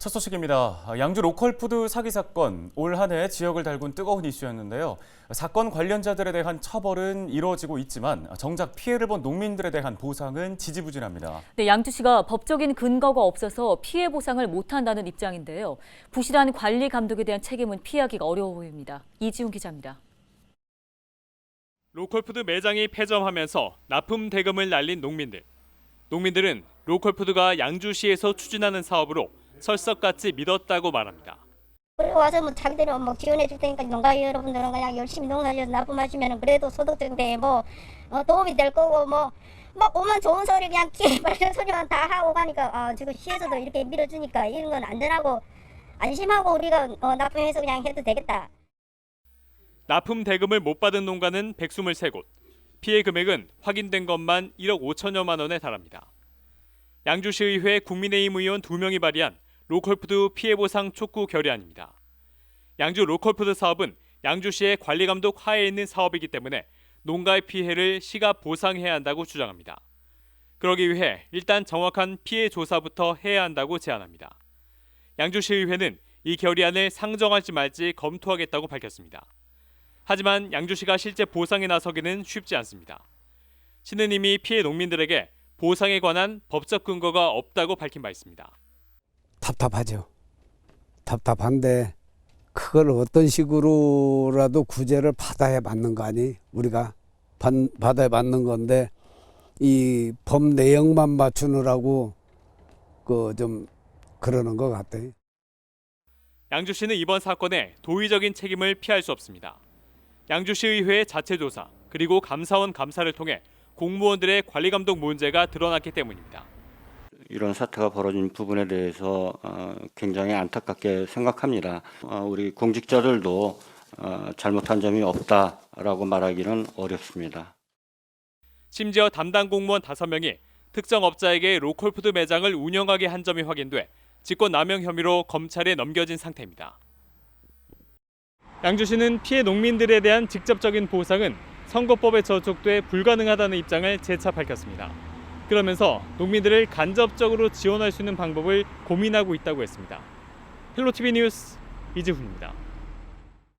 첫 소식입니다. 양주 로컬푸드 사기 사건 올 한 해 지역을 달군 뜨거운 이슈였는데요. 사건 관련자들에 대한 처벌은 이루어지고 있지만 정작 피해를 본 농민들에 대한 보상은 지지부진합니다. 네, 양주시가 법적인 근거가 없어서 피해 보상을 못한다는 입장인데요. 부실한 관리 감독에 대한 책임은 피하기가 어려워 보입니다. 이지훈 기자입니다. 로컬푸드 매장이 폐점하면서 납품 대금을 날린 농민들. 농민들은 로컬푸드가 양주시에서 추진하는 사업으로 설석같이 믿었다고 말합니다. 그리고 와서 뭐 자기들은 뭐 지원해 줄 테니까 농가 여러분들은 그냥 열심히 농사지어서 납품하시면 그래도 소득적인데 뭐 어, 도움이 될 거고 뭐. 뭐 오만 좋은 소리 그냥 끼 밝은 소리만 다 하고 가니까 아 지금 시에서도 이렇게 밀어주니까 이런 건 안전하고 안심하고 우리가 어, 납품해서 그냥 해도 되겠다. 납품 대금을 못 받은 농가는 123곳. 피해 금액은 확인된 것만 1억 5천여만 원에 달합니다. 양주시의회 국민의힘 의원 2명이 발의한 로컬푸드 피해 보상 촉구 결의안입니다. 양주 로컬푸드 사업은 양주시의 관리 감독 하에 있는 사업이기 때문에 농가의 피해를 시가 보상해야 한다고 주장합니다. 그러기 위해 일단 정확한 피해 조사부터 해야 한다고 제안합니다. 양주시의회는 이 결의안을 상정할지 말지 검토하겠다고 밝혔습니다. 하지만 양주시가 실제 보상에 나서기는 쉽지 않습니다. 시는 이미 피해 농민들에게 보상에 관한 법적 근거가 없다고 밝힌 바 있습니다. 답답하죠. 답답한데 그걸 어떤 식으로라도 구제를 받아야 맞는 거 아니? 우리가 받, 받아야 맞는 건데 이법 내용만 맞추느라고 그 좀 그러는 것 같아요. 양주시는 이번 사건에 도의적인 책임을 피할 수 없습니다. 양주시의회의 자체 조사 그리고 감사원 감사를 통해 공무원들의 관리 감독 문제가 드러났기 때문입니다. 이런 사태가 벌어진 부분에 대해서 어, 굉장히 안타깝게 생각합니다. 어, 우리 공직자들도 어, 잘못한 점이 없다라고 말하기는 어렵습니다. 심지어 담당 공무원 5명이 특정 업자에게 로컬푸드 매장을 운영하게 한 점이 확인돼 직권 남용 혐의로 검찰에 넘겨진 상태입니다. 양주시는 피해 농민들에 대한 직접적인 보상은 선거법에 저촉돼 불가능하다는 입장을 재차 밝혔습니다. 그러면서 농민들을 간접적으로 지원할 수 있는 방법을 고민하고 있다고 했습니다. 헬로티비 뉴스 이지훈입니다.